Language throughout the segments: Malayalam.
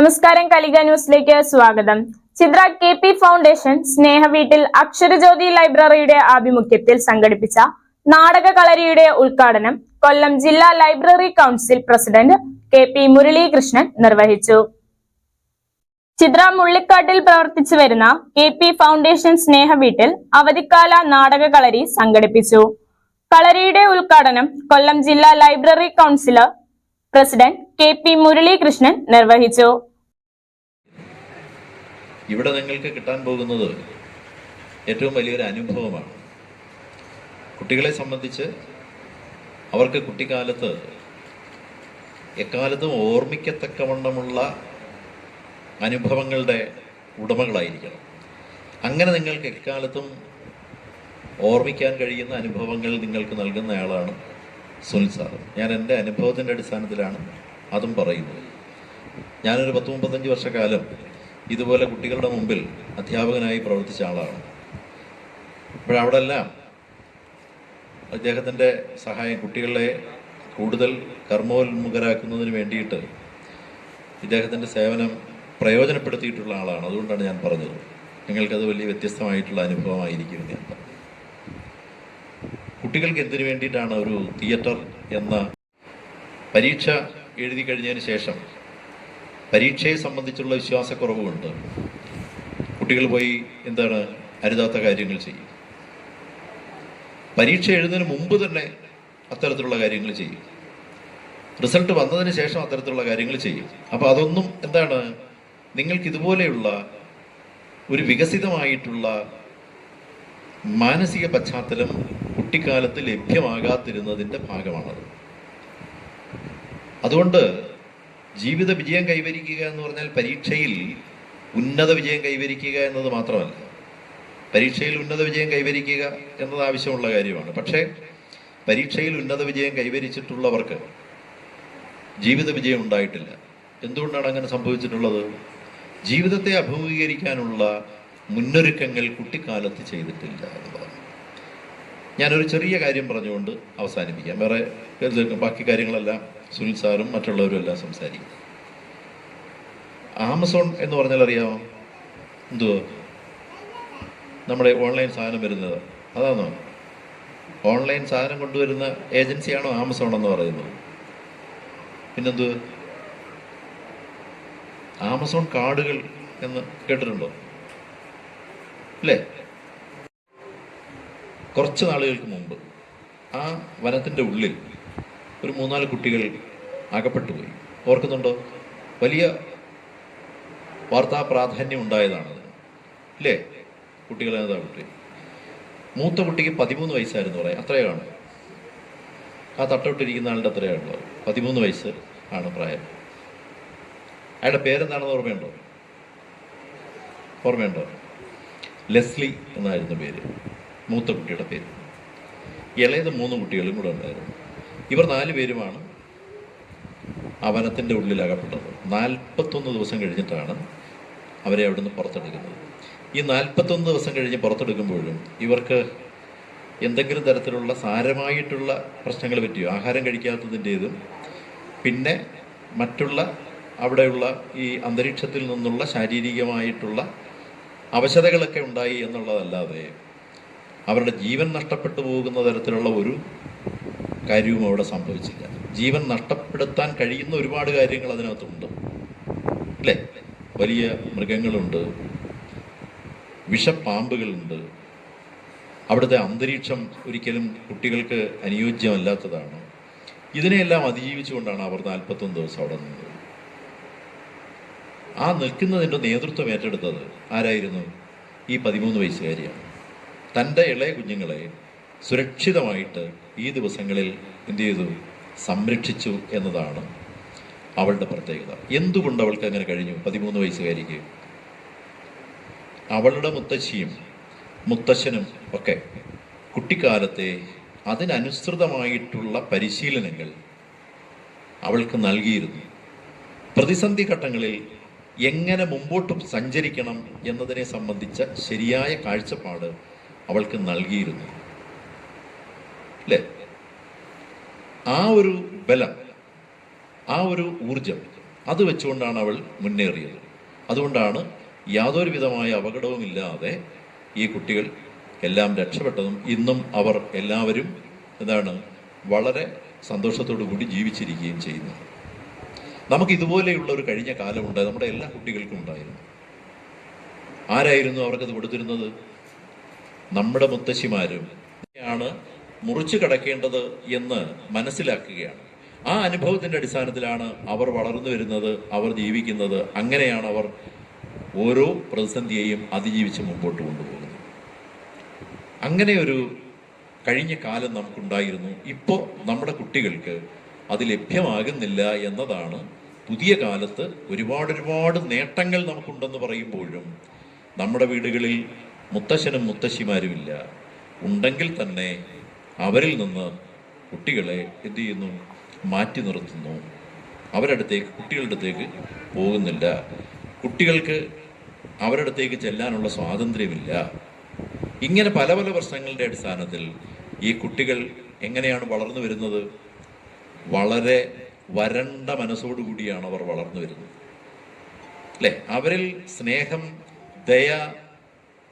നമസ്കാരം കലിക ന്യൂസിലേക്ക് സ്വാഗതം. ചിത്ര കെ പി ഫൗണ്ടേഷൻ സ്നേഹ വീട്ടിൽ അക്ഷരജ്യോതി ലൈബ്രറിയുടെ ആഭിമുഖ്യത്തിൽ സംഘടിപ്പിച്ച നാടക കളരിയുടെ ഉദ്ഘാടനം കൊല്ലം ജില്ലാ library council president K P Muralikrishnan നിർവഹിച്ചു. ചിത്ര മുള്ളിക്കാട്ടിൽ പ്രവർത്തിച്ചു വരുന്ന കെ പി ഫൗണ്ടേഷൻ സ്നേഹ വീട്ടിൽ അവധിക്കാല നാടക കളരി സംഘടിപ്പിച്ചു. കളരിയുടെ ഉദ്ഘാടനം കൊല്ലം ജില്ലാ library councillor president K P Muralikrishnan നിർവഹിച്ചു. ഇവിടെ നിങ്ങൾക്ക് കിട്ടാൻ പോകുന്നത് ഏറ്റവും വലിയൊരു അനുഭവമാണ്. കുട്ടികളെ സംബന്ധിച്ച് അവർക്ക് കുട്ടിക്കാലത്ത് എക്കാലത്തും ഓർമ്മിക്കത്തക്കവണ്ണമുള്ള അനുഭവങ്ങളുടെ ഉടമകളായിരിക്കണം. അങ്ങനെ നിങ്ങൾക്ക് എക്കാലത്തും ഓർമ്മിക്കാൻ കഴിയുന്ന അനുഭവങ്ങൾ നിങ്ങൾക്ക് നൽകുന്ന ആളാണ് സുനിൽ സാർ ഞാൻ എന്റെ അനുഭവത്തിന്റെ അടിസ്ഥാനത്തിലാണ് അതും പറയുന്നത്. ഞാനൊരു പത്ത് മുപ്പത്തഞ്ച് വർഷക്കാലം ഇതുപോലെ കുട്ടികളുടെ മുമ്പിൽ അധ്യാപകനായി പ്രവർത്തിച്ച ആളാണ്. ഇപ്പോഴവിടെല്ലാം അദ്ദേഹത്തിന്റെ സഹായം കുട്ടികളെ കൂടുതൽ കർമ്മോന്മുഖരാക്കുന്നതിന് വേണ്ടിയിട്ട് ഇദ്ദേഹത്തിന്റെ സേവനം പ്രയോജനപ്പെടുത്തിയിട്ടുള്ള ആളാണ്. അതുകൊണ്ടാണ് ഞാൻ പറഞ്ഞത്. നിങ്ങൾക്കത് വലിയ വ്യത്യസ്തമായിട്ടുള്ള അനുഭവമായിരിക്കുമെന്ന് ഞാൻ കുട്ടികൾക്ക് എന്തിനു വേണ്ടിയിട്ടാണ് ഒരു തിയേറ്റർ എന്ന പരീക്ഷ എഴുതി കഴിഞ്ഞതിന് ശേഷം പരീക്ഷയെ സംബന്ധിച്ചുള്ള വിശ്വാസക്കുറവുമുണ്ട് കുട്ടികൾ പോയി എന്താണ് അരുതാത്ത കാര്യങ്ങൾ ചെയ്യും. പരീക്ഷ എഴുതുന്നതിന് മുമ്പ് തന്നെ അത്തരത്തിലുള്ള കാര്യങ്ങൾ ചെയ്യും. റിസൾട്ട് വന്നതിന് ശേഷം അത്തരത്തിലുള്ള കാര്യങ്ങൾ ചെയ്യും. അപ്പോൾ അതൊന്നും എന്താണ് നിങ്ങൾക്ക് ഇതുപോലെയുള്ള ഒരു വികസിതമായിട്ടുള്ള മാനസിക പശ്ചാത്തലം കുട്ടിക്കാലത്ത് ലഭ്യമാകാതിരുന്നതിന്റെ ഭാഗമാണത്. അതുകൊണ്ട് ജീവിത വിജയം കൈവരിക്കുക എന്ന് പറഞ്ഞാൽ പരീക്ഷയിൽ ഉന്നത വിജയം കൈവരിക്കുക എന്നത് മാത്രമല്ല. പരീക്ഷയിൽ ഉന്നത വിജയം കൈവരിക്കുക എന്നത് ആവശ്യമുള്ള കാര്യമാണ്. പക്ഷേ പരീക്ഷയിൽ ഉന്നത വിജയം കൈവരിച്ചിട്ടുള്ളവർക്ക് ജീവിത വിജയം ഉണ്ടായിട്ടില്ല. എന്തുകൊണ്ടാണ് അങ്ങനെ സംഭവിച്ചിട്ടുള്ളത്? ജീവിതത്തെ അഭിമുഖീകരിക്കാനുള്ള മുന്നൊരുക്കങ്ങൾ കുട്ടിക്കാലത്ത് ചെയ്തിട്ടില്ല എന്നുള്ളതാണ് ഞാനൊരു ചെറിയ കാര്യം പറഞ്ഞുകൊണ്ട് അവസാനിപ്പിക്കാം. വേറെ ബാക്കി കാര്യങ്ങളെല്ലാം സുനിൽ സാറും മറ്റുള്ളവരും എല്ലാം സംസാരിക്കും. ആമസോൺ എന്ന് പറഞ്ഞാൽ അറിയാമോ? എന്തുവോ? നമ്മുടെ ഓൺലൈൻ സാധനം വരുന്നത്. അതാണോ? ഓൺലൈൻ സാധനം കൊണ്ടുവരുന്ന ഏജൻസിയാണോ ആമസോൺ എന്ന് പറയുന്നത്? പിന്നെന്ത് ആമസോൺ കാർഡുകൾ എന്ന് കേട്ടിട്ടുണ്ടോ? അല്ലേ കുറച്ച് നാളുകൾക്ക് മുമ്പ് ആ വനത്തിന്റെ ഉള്ളിൽ ഒരു മൂന്നാൽ കുട്ടികൾ അകപ്പെട്ടു പോയി. ഓർക്കുന്നുണ്ടോ? വലിയ വാർത്താ പ്രാധാന്യം ഉണ്ടായതാണത് ഇല്ലേ? കുട്ടികളെ അതാ കുട്ടി. മൂത്ത കുട്ടിക്ക് പതിമൂന്ന് വയസ്സായിരുന്നു പറയാം. അത്രയേ കാണും. ആ തട്ടോട്ടിരിക്കുന്ന ആളുടെ അത്രയാണല്ലോ പതിമൂന്ന് വയസ്സ് ആണ് പ്രായം. അയാളുടെ പേരെന്താണെന്ന് ഓർമ്മയുണ്ടോ? ഓർമ്മയുണ്ടോ? ലെസ്ലി എന്നായിരുന്നു പേര്. മൂത്ത കുട്ടിയുടെ പേര്. ഇളയത് മൂന്ന് കുട്ടികളും കൂടെ ഉണ്ടായിരുന്നു. ഇവർ നാല് പേരുമാണ് ആ വനത്തിന്റെ ഉള്ളിൽ അകപ്പെട്ടത് നാൽപ്പത്തൊന്ന് ദിവസം കഴിഞ്ഞിട്ടാണ് അവരെ അവിടുന്ന് പുറത്തെടുക്കുന്നത്. ഈ നാൽപ്പത്തൊന്ന് ദിവസം കഴിഞ്ഞ് പുറത്തെടുക്കുമ്പോഴും ഇവർക്ക് എന്തെങ്കിലും തരത്തിലുള്ള സാരമായിട്ടുള്ള പ്രശ്നങ്ങൾ പറ്റിയോ ആഹാരം കഴിക്കാത്തതിന്റേതും പിന്നെ മറ്റുള്ള അവിടെയുള്ള ഈ അന്തരീക്ഷത്തിൽ നിന്നുള്ള ശാരീരികമായിട്ടുള്ള അവശതകളൊക്കെ ഉണ്ടായി എന്നുള്ളതല്ലാതെ അവരുടെ ജീവൻ നഷ്ടപ്പെട്ടു പോകുന്ന തരത്തിലുള്ള ഒരു കാര്യവും അവിടെ സംഭവിച്ചില്ല. ജീവൻ നഷ്ടപ്പെടുത്താൻ കഴിയുന്ന ഒരുപാട് കാര്യങ്ങൾ അതിനകത്തുണ്ട്. അല്ലേ? വലിയ മൃഗങ്ങളുണ്ട്. വിഷപ്പാമ്പുകളുണ്ട്. അവിടുത്തെ അന്തരീക്ഷം ഒരിക്കലും കുട്ടികൾക്ക് അനുയോജ്യമല്ലാത്തതാണ്. ഇതിനെയെല്ലാം അതിജീവിച്ചുകൊണ്ടാണ് അവർ നാൽപ്പത്തൊന്ന് ദിവസം അവിടെ നിന്നത്. ആ നിൽക്കുന്നതിന്റെ നേതൃത്വം ഏറ്റെടുത്തത് ആരായിരുന്നു? ഈ പതിമൂന്ന് വയസ്സുകാരിയാണ്. തന്റെ ഇളയ കുഞ്ഞുങ്ങളെ സുരക്ഷിതമായിട്ട് ഈ ദിവസങ്ങളിൽ എന്തു ചെയ്തു? സംരക്ഷിച്ചു എന്നതാണ് അവളുടെ പ്രത്യേകത. എന്തുകൊണ്ട് അവൾക്ക് അങ്ങനെ കഴിഞ്ഞു? പതിമൂന്ന് വയസ്സുകാരിക്ക്. അവളുടെ മുത്തശ്ശിയും മുത്തശ്ശനും ഒക്കെ കുട്ടിക്കാലത്തെ അതിനനുസൃതമായിട്ടുള്ള പരിശീലനങ്ങൾ അവൾക്ക് നൽകിയിരുന്നു. പ്രതിസന്ധി ഘട്ടങ്ങളിൽ എങ്ങനെ മുമ്പോട്ട് സഞ്ചരിക്കണം എന്നതിനെ സംബന്ധിച്ച ശരിയായ കാഴ്ചപ്പാട് അവൾക്ക് നൽകിയിരുന്നു. അല്ലേ ആ ഒരു ബലം ആ ഒരു ഊർജം അത് വെച്ചുകൊണ്ടാണ് അവൾ മുന്നേറിയത്. അതുകൊണ്ടാണ് യാതൊരു വിധമായ അപകടവുമില്ലാതെ ഈ കുട്ടികൾ എല്ലാം രക്ഷപ്പെട്ടതും ഇന്നും അവർ എല്ലാവരും എന്താണ് വളരെ സന്തോഷത്തോടു കൂടി ജീവിച്ചിരിക്കുകയും ചെയ്യുന്നു. നമുക്ക് ഇതുപോലെയുള്ള ഒരു കഴിഞ്ഞ കാലമുണ്ട് നമ്മുടെ എല്ലാ കുട്ടികൾക്കും ഉണ്ടായിരുന്നു. ആരായിരുന്നു അവർക്കത് കൊടുത്തിരുന്നത്? നമ്മുടെ മുത്തശ്ശിമാരും ആണ് മുറിച്ചു കടക്കേണ്ടത് എന്ന് മനസ്സിലാക്കുകയാണ്. ആ അനുഭവത്തിന്റെ അടിസ്ഥാനത്തിലാണ് അവർ വളർന്നു വരുന്നത് അവർ ജീവിക്കുന്നത്. അങ്ങനെയാണ് അവർ ഓരോ പ്രതിസന്ധിയെയും അതിജീവിച്ച് മുമ്പോട്ട് കൊണ്ടുപോകുന്നത്. അങ്ങനെ ഒരു കഴിഞ്ഞ കാലം നമുക്കുണ്ടായിരുന്നു. ഇപ്പോൾ നമ്മുടെ കുട്ടികൾക്ക് അത് ലഭ്യമാകുന്നില്ല എന്നതാണ് പുതിയ കാലത്ത് ഒരുപാട് ഒരുപാട് നേട്ടങ്ങൾ നമുക്കുണ്ടെന്ന് പറയുമ്പോഴും നമ്മുടെ വീടുകളിൽ മുത്തശ്ശനും മുത്തശ്ശിമാരുമില്ല. ഉണ്ടെങ്കിൽ തന്നെ അവരിൽ നിന്ന് കുട്ടികളെ എന്ത് ചെയ്യുന്നു? മാറ്റി നിർത്തുന്നു. അവരടുത്തേക്ക് കുട്ടികളുടെ അടുത്തേക്ക് പോകുന്നില്ല. കുട്ടികൾക്ക് അവരടുത്തേക്ക് ചെല്ലാനുള്ള സ്വാതന്ത്ര്യമില്ല. ഇങ്ങനെ പല പല പ്രശ്നങ്ങളുടെ അടിസ്ഥാനത്തിൽ ഈ കുട്ടികൾ എങ്ങനെയാണ് വളർന്നു വരുന്നത്? വളരെ വരണ്ട മനസ്സോടുകൂടിയാണ് അവർ വളർന്നു വരുന്നത്. അല്ലെ? അവരിൽ സ്നേഹം ദയ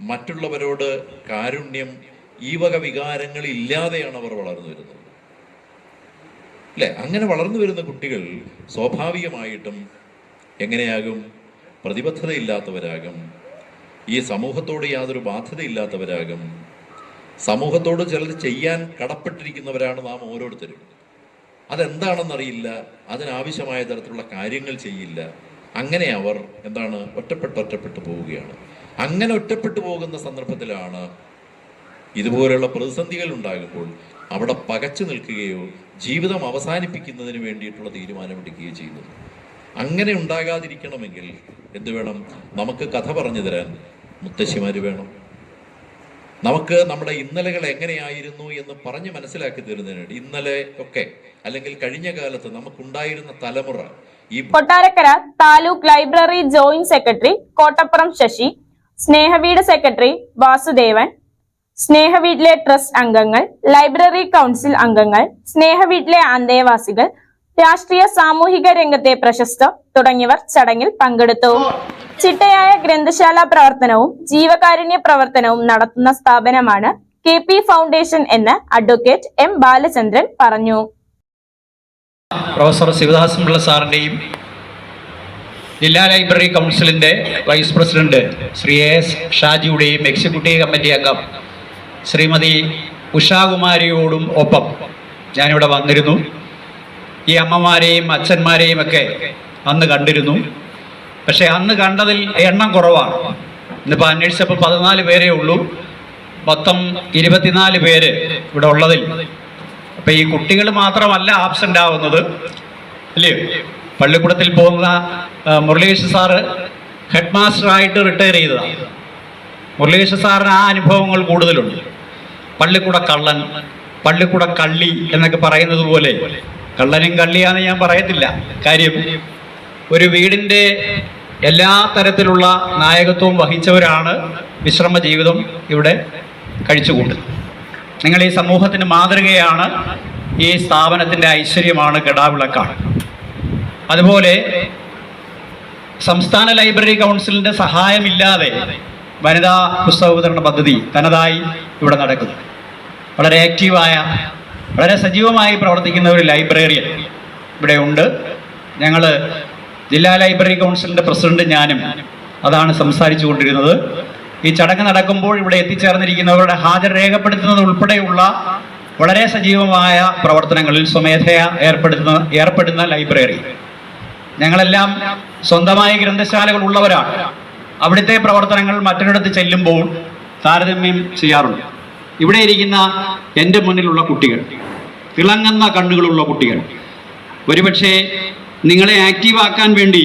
മറ്റുള്ളവരോട് കാരുണ്യം ഈ വക വികാരങ്ങൾ ഇല്ലാതെയാണ് അവർ വളർന്നു വരുന്നത്. അല്ലെ? അങ്ങനെ വളർന്നു വരുന്ന കുട്ടികൾ സ്വാഭാവികമായിട്ടും എങ്ങനെയാകും? പ്രതിബദ്ധതയില്ലാത്തവരാകും. ഈ സമൂഹത്തോട് യാതൊരു ബാധ്യതയില്ലാത്തവരാകും. സമൂഹത്തോട് ചിലർ ചെയ്യാൻ കടപ്പെട്ടിരിക്കുന്നവരാണ് നാം ഓരോരുത്തരും. അതെന്താണെന്നറിയില്ല. അതിനാവശ്യമായ തരത്തിലുള്ള കാര്യങ്ങൾ ചെയ്യില്ല. അങ്ങനെ അവർ എന്താണ്? ഒറ്റപ്പെട്ട് ഒറ്റപ്പെട്ടു പോവുകയാണ്. അങ്ങനെ ഒറ്റപ്പെട്ടു പോകുന്ന സന്ദർഭത്തിലാണ് ഇതുപോലെയുള്ള പ്രതിസന്ധികൾ ഉണ്ടാകുമ്പോൾ അവിടെ പകച്ചു നിൽക്കുകയോ ജീവിതം അവസാനിപ്പിക്കുന്നതിന് വേണ്ടിയിട്ടുള്ള തീരുമാനമെടുക്കുകയോ ചെയ്യുന്നത്. അങ്ങനെ ഉണ്ടാകാതിരിക്കണമെങ്കിൽ എന്ത് വേണം? നമുക്ക് കഥ പറഞ്ഞു തരാൻ മുത്തശ്ശിമാർ വേണം. നമുക്ക് നമ്മുടെ ഇന്നലകൾ എങ്ങനെയായിരുന്നു എന്ന് പറഞ്ഞ് മനസ്സിലാക്കി തരുന്നതിന് വേണ്ടി ഇന്നലെ ഒക്കെ അല്ലെങ്കിൽ കഴിഞ്ഞ കാലത്ത് നമുക്കുണ്ടായിരുന്ന തലമുറ ഈ Kottarakkara taluk library joint secretary Kottappuram Sasi Snehaveedu secretary Vasudevan സ്നേഹവീട്ടിലെ trust അംഗങ്ങൾ ലൈബ്രറി കൗൺസിൽ അംഗങ്ങൾ സ്നേഹവീട്ടിലെ അന്തേവാസികൾ രാഷ്ട്രീയ സാമൂഹിക രംഗത്തെ പ്രശസ്ത തുടങ്ങിയവർ ചടങ്ങിൽ പങ്കെടുത്തു. ചിട്ടയായ ഗ്രന്ഥശാല പ്രവർത്തനവും ജീവകാരുണ്യ പ്രവർത്തനവും നടത്തുന്ന സ്ഥാപനമാണ് കെ പി ഫൗണ്ടേഷൻ എന്ന് അഡ്വക്കേറ്റ് എം ബാലചന്ദ്രൻ പറഞ്ഞു. പ്രൊഫസർ ശിവദാസൻ പിള്ള സാറിന്റെയും ജില്ലാ ലൈബ്രറി കൗൺസിലിന്റെ വൈസ് പ്രസിഡന്റ് ശ്രീ എസ് ഷാജിയുടെയും എക്സിക്യൂട്ടീവ് കമ്മിറ്റി അംഗം ശ്രീമതി ഉഷാകുമാരിയോടും ഒപ്പം ഞാനിവിടെ വന്നിരുന്നു. ഈ അമ്മമാരെയും അച്ഛന്മാരെയും ഒക്കെ അന്ന് കണ്ടിരുന്നു. പക്ഷേ അന്ന് കണ്ടതിൽ എണ്ണം കുറവാണ്. ഇന്നിപ്പോൾ അന്വേഷിച്ചപ്പോൾ പതിനാല് പേരേ ഉള്ളൂ. മൊത്തം ഇരുപത്തിനാല് പേര് ഇവിടെ ഉള്ളതിൽ. അപ്പോൾ ഈ കുട്ടികൾ മാത്രമല്ല ആബ്സെന്റ് ആവുന്നത് അല്ലയോ പള്ളിക്കൂടത്തിൽ പോകുന്ന മുരളീഷ് സാറ് ഹെഡ് മാസ്റ്ററായിട്ട് റിട്ടയർ ചെയ്തതാണ്. മുരളീകൃഷ്ണ സാറിന് ആ അനുഭവങ്ങൾ കൂടുതലുണ്ട്. പള്ളിക്കൂട കള്ളൻ പള്ളിക്കൂട കള്ളി എന്നൊക്കെ പറയുന്നത് പോലെ കള്ളനും കള്ളിയാന്ന് ഞാൻ പറയത്തില്ല. കാര്യം ഒരു വീടിന്റെ എല്ലാ തരത്തിലുള്ള നായകത്വവും വഹിച്ചവരാണ് വിശ്രമ ജീവിതം ഇവിടെ കഴിച്ചുകൂട്ടുന്നത്. നിങ്ങൾ ഈ സമൂഹത്തിന് മാതൃകയാണ് ഈ സ്ഥാപനത്തിന്റെ ഐശ്വര്യമാണ് കെടാവിളക്കാണ് അതുപോലെ സംസ്ഥാന ലൈബ്രറി കൗൺസിലിന്റെ സഹായമില്ലാതെ വനിതാ പുസ്തക വിതരണ പദ്ധതി തനതായി ഇവിടെ നടക്കുന്നു. വളരെ ആക്റ്റീവായ വളരെ സജീവമായി പ്രവർത്തിക്കുന്ന ഒരു ലൈബ്രറിയൻ ഇവിടെ ഉണ്ട്. ഞങ്ങൾ ജില്ലാ ലൈബ്രറി കൗൺസിലിന്റെ പ്രസിഡന്റ് ഞാനും അതാണ് സംസാരിച്ചു കൊണ്ടിരുന്നത് ഈ ചടങ്ങ് നടക്കുമ്പോൾ ഇവിടെ എത്തിച്ചേർന്നിരിക്കുന്നവരുടെ ഹാജർ രേഖപ്പെടുത്തുന്നത് ഉൾപ്പെടെയുള്ള വളരെ സജീവമായ പ്രവർത്തനങ്ങളിൽ സ്വമേധയാ ഏർപ്പെടുത്തുന്ന ഏർപ്പെടുന്ന ലൈബ്രറി. ഞങ്ങളെല്ലാം സ്വന്തമായ ഗ്രന്ഥശാലകൾ ഉള്ളവരാണ്. അവിടുത്തെ പ്രവർത്തനങ്ങൾ മറ്റൊരിടത്ത് ചെല്ലുമ്പോൾ താരതമ്യം ചെയ്യാറുണ്ട്. ഇവിടെ ഇരിക്കുന്ന എന്റെ മുന്നിലുള്ള കുട്ടികൾ തിളങ്ങുന്ന കണ്ണുകളുള്ള കുട്ടികൾ. ഒരുപക്ഷെ നിങ്ങളെ ആക്റ്റീവാക്കാൻ വേണ്ടി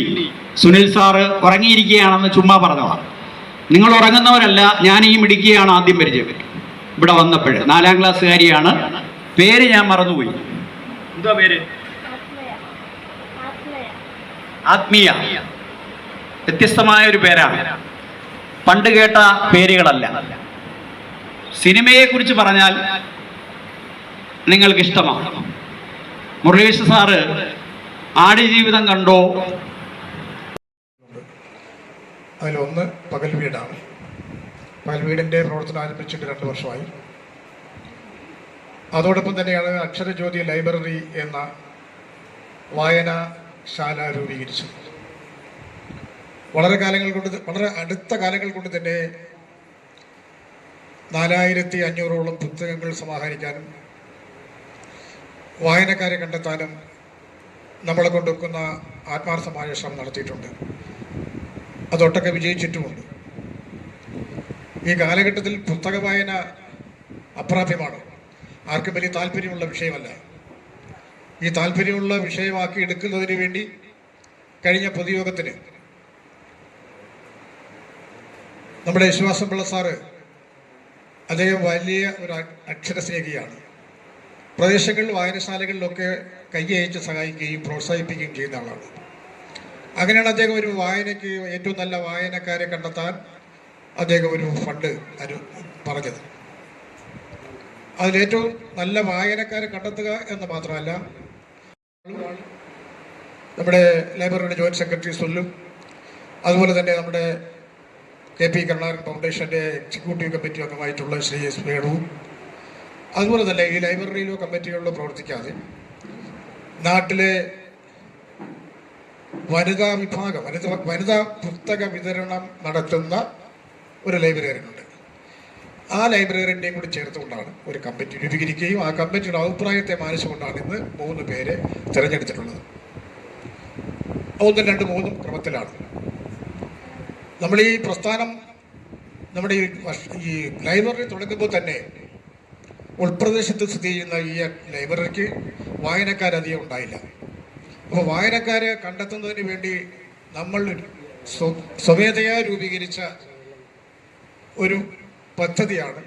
സുനിൽ സാറ് ഉറങ്ങിയിരിക്കുകയാണെന്ന് ചുമ്മാ പറഞ്ഞതാണ് നിങ്ങൾ ഉറങ്ങുന്നവരല്ല ഞാൻ ഈ മിടിക്കുകയാണ് ആദ്യം പരിചയം ഇവിടെ വന്നപ്പോഴേ നാലാം ക്ലാസ്സുകാരിയാണ് പേര് ഞാൻ മറന്നുപോയി. എന്താ പേര്? ആത്മീയ വ്യത്യസ്തമായ ഒരു പേരാണ്. പണ്ട് കേട്ട പേരുകളല്ല. സിനിമയെക്കുറിച്ച് പറഞ്ഞാൽ നിങ്ങൾക്ക് ഇഷ്ടമാണ് മുരളീകൃഷ്ണ സാറ് ആടുജീവിതം കണ്ടോ? അതിലൊന്ന് പകൽ വീടാണ് പകൽ വീടിന്റെ പ്രവർത്തനം ആരംഭിച്ചിട്ട് രണ്ട് വർഷമായി. അതോടൊപ്പം തന്നെയാണ് അക്ഷരജ്യോതി ലൈബ്രറി എന്ന വായനാശാല രൂപീകരിച്ചത് വളരെ കാലങ്ങൾ കൊണ്ട് വളരെ അടുത്ത കാലങ്ങൾ കൊണ്ട് തന്നെ നാലായിരത്തി അഞ്ഞൂറോളം പുസ്തകങ്ങൾ സമാഹരിക്കാനും വായനക്കാരെ കണ്ടെത്താനും നമ്മളെ കൊണ്ടൊക്കുന്ന ആത്മാർത്ഥമായ ശ്രമം നടത്തിയിട്ടുണ്ട്. അതൊട്ടൊക്കെ വിജയിച്ചിട്ടുമുണ്ട്. ഈ കാലഘട്ടത്തിൽ പുസ്തക വായന അപ്രാപ്യമാണ്. ആർക്കും വലിയ താല്പര്യമുള്ള വിഷയമല്ല. ഈ താല്പര്യമുള്ള വിഷയമാക്കി എടുക്കുന്നതിന് വേണ്ടി കഴിഞ്ഞ പൊതുയോഗത്തിന് നമ്മുടെ വിശ്വാസം പിള്ള സാറ് അദ്ദേഹം വലിയ ഒരു അക്ഷരസ്നേഹിയാണ്. പ്രദേശങ്ങളിൽ വായനശാലകളിലൊക്കെ കൈയയച്ച് സഹായിക്കുകയും പ്രോത്സാഹിപ്പിക്കുകയും ചെയ്യുന്ന ആളാണ്. അങ്ങനെയാണ് അദ്ദേഹം ഒരു വായനയ്ക്ക് ഏറ്റവും നല്ല വായനക്കാരെ കണ്ടെത്താൻ അദ്ദേഹം ഒരു ഫണ്ട് അനു പറഞ്ഞത്. അതിലേറ്റവും നല്ല വായനക്കാരെ കണ്ടെത്തുക എന്ന് മാത്രമല്ല നമ്മുടെ ലൈബ്രറിയുടെ ജോയിന്റ് സെക്രട്ടറി സുല്ലും അതുപോലെ തന്നെ നമ്മുടെ കെ പി കരുണാകരൻ ഫൗണ്ടേഷന്റെ എക്സിക്യൂട്ടീവ് കമ്മിറ്റി അംഗമായിട്ടുള്ള ശ്രീ എസ് വേണുവും അതുപോലെ തന്നെ ഈ ലൈബ്രറിയിലോ കമ്മിറ്റികളിലോ പ്രവർത്തിക്കാതെ നാട്ടിലെ വനിതാ വിഭാഗം വനിത വനിതാ പുസ്തക വിതരണം നടത്തുന്ന ഒരു ലൈബ്രറി ഉണ്ട് ആ ലൈബ്രറിന്റെയും കൂടി ചേർത്തുകൊണ്ടാണ് ഒരു കമ്മിറ്റി രൂപീകരിക്കുകയും ആ കമ്മിറ്റിയുടെ അഭിപ്രായത്തെ മാനിച്ചുകൊണ്ടാണ് ഇന്ന് മൂന്ന് പേരെ തിരഞ്ഞെടുത്തിട്ടുള്ളത്. ഒന്നും രണ്ട് മൂന്നും ക്രമത്തിലാണ്. നമ്മൾ ഈ പ്രസ്ഥാനം നമ്മുടെ ഈ ഈ ലൈബ്രറി തുടങ്ങുമ്പോൾ തന്നെ ഉൾപ്രദേശത്ത് സ്ഥിതി ചെയ്യുന്ന ഈ ലൈബ്രറിക്ക് വായനക്കാരധികം ഉണ്ടായില്ല. അപ്പോൾ വായനക്കാരെ കണ്ടെത്തുന്നതിന് വേണ്ടി നമ്മൾ സ്വമേധയാ രൂപീകരിച്ച ഒരു പദ്ധതിയാണ്.